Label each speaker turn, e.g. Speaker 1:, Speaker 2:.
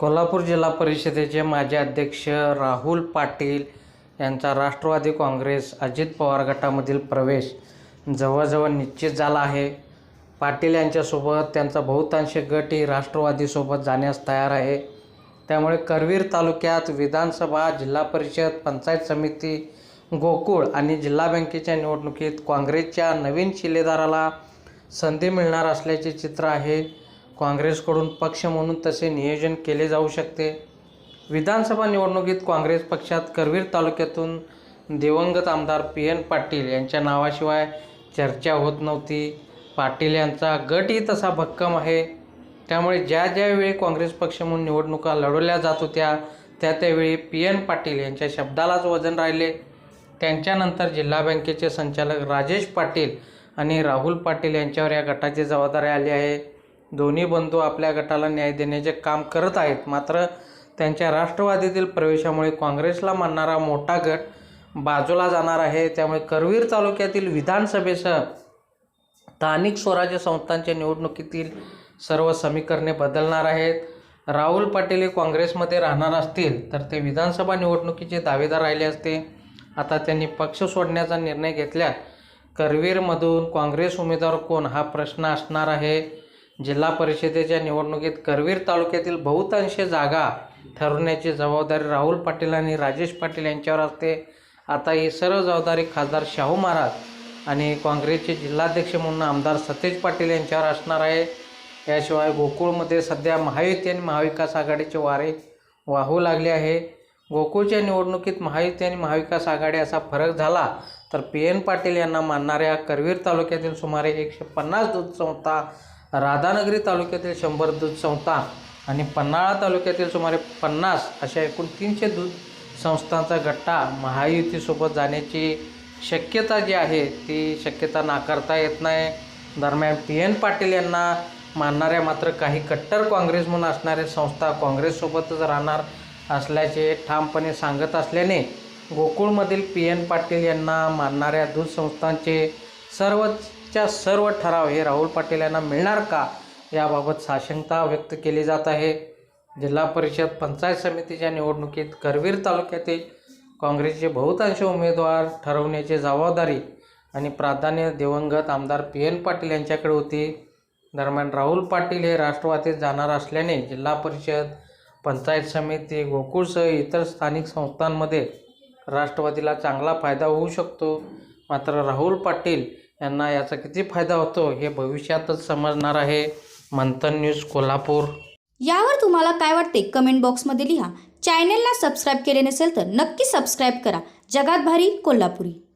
Speaker 1: कोल्हापूर जिल्हा परिषदेचे माजी अध्यक्ष राहुल पाटील यांचा राष्ट्रवादी काँग्रेस अजित पवार गटामधील प्रवेश जवळजवळ निश्चित झाला आहे. पाटील यांच्यासोबत त्यांचा बहुतांश गटही राष्ट्रवादीसोबत जाण्यास तयार आहे. त्यामुळे करवीर तालुक्यात विधानसभा जिल्हा परिषद पंचायत समिती गोकुळ आणि जिल्हा बँकेच्या निवडणुकीत काँग्रेसच्या नवीन शिलेदाराला संधी मिळणार असल्याचे चित्र आहे. काँग्रेसकडून पक्ष म्हणून तसे नियोजन केले जाऊ शकते. विधानसभा निवडणुकीत काँग्रेस पक्षात करवीर तालुक्यातून दिवंगत आमदार पी एन पाटील यांच्या नावाशिवाय चर्चा होत नव्हती. पाटील यांचा गटही तसा भक्कम आहे. त्यामुळे ज्या ज्यावेळी काँग्रेस पक्ष म्हणून निवडणुका लढवल्या जात होत्या त्या त्यावेळी पी एन पाटील यांच्या शब्दालाच वजन राहिले. त्यांच्यानंतर जिल्हा बँकेचे संचालक राजेश पाटील आणि राहुल पाटील यांच्यावर या गटाची जबाबदारी आली आहे. दोन्ही बंधू आपल्या गटाला न्याय देण्याचे काम करत आहेत. मात्र त्यांच्या राष्ट्रवादीतील प्रवेशामुळे काँग्रेसला मानणारा मोठा गट बाजूला जाणार आहे. त्यामुळे करवीर तालुक्यातील विधानसभेसह स्थानिक स्वराज्य संस्थांच्या निवडणुकीतील सर्व समीकरणे बदलणार आहेत. राहुल पाटील हे काँग्रेसमध्ये राहणार असतील तर ते विधानसभा निवडणुकीचे दावेदार राहिले असते. आता त्यांनी पक्ष सोडण्याचा निर्णय घेतल्यास करवीरमधून काँग्रेस उमेदवार कोण? हा प्रश्न असणार आहे. जिल्हा परिषदेच्या निवडणुकीत करवीर तालुक्यातील बहुतांश जागा ठरवण्याची जबाबदारी राहुल पाटील आणि राजेश पाटील यांच्यावर असते. आता ही सर्व जबाबदारी खासदार शाहू महाराज आणि काँग्रेसचे जिल्हाध्यक्ष म्हणून आमदार सतेज पाटील यांच्यावर असणार आहे. याशिवाय गोकुळमध्ये सध्या महायुती आणि महाविकास आघाडीचे वारे वाहू लागले आहे. गोकुळच्या निवडणुकीत महायुती आणि महाविकास आघाडी असा फरक झाला तर पी एन पाटील यांना मानणाऱ्या करवीर तालुक्यातील सुमारे एकशे पन्नास दूध संस्था राधानगरी तालुक्यातील शंभर दूध संस्था आणि पन्हाळा तालुक्यातील सुमारे पन्नास अशा एकूण तीनशे दूध संस्थांचा गट्टा महायुतीसोबत जाण्याची शक्यता जी आहे ती शक्यता नाकारता येत नाही. दरम्यान पी एन पाटील यांना मानणाऱ्या मात्र काही कट्टर काँग्रेस म्हणून असणाऱ्या संस्था काँग्रेससोबतच राहणार असल्याचे ठामपणे सांगत असल्याने गोकुळमधील पी एन पाटील यांना मानणाऱ्या दूध संस्थांचे च्या सर्व ठराव हे राहुल पाटील यांना मिळणार का? याबाबत साशंकता व्यक्त केली जात आहे. जिल्हा परिषद पंचायत समितीच्या निवडणुकीत करवीर तालुक्यातील काँग्रेसचे बहुतांश उमेदवार ठरवण्याची जबाबदारी आणि प्राधान्य दिवंगत आमदार पी एन पाटील यांच्याकडे होती. दरम्यान राहुल पाटील हे राष्ट्रवादीत जाणार असल्याने जिल्हा परिषद पंचायत समिती गोकुळसह इतर स्थानिक संस्थांमध्ये राष्ट्रवादीला चांगला फायदा होऊ शकतो. मात्र राहुल पाटील यांना याचा किती फायदा होतो हे भविष्यातच समजणार आहे. मंथन न्यूज कोल्हापूर.
Speaker 2: यावर तुम्हाला काय वाटते कमेंट बॉक्समध्ये लिहा. चॅनेलला सबस्क्राईब केले नसेल तर नक्की सबस्क्राईब करा. जगात भारी कोल्हापुरी.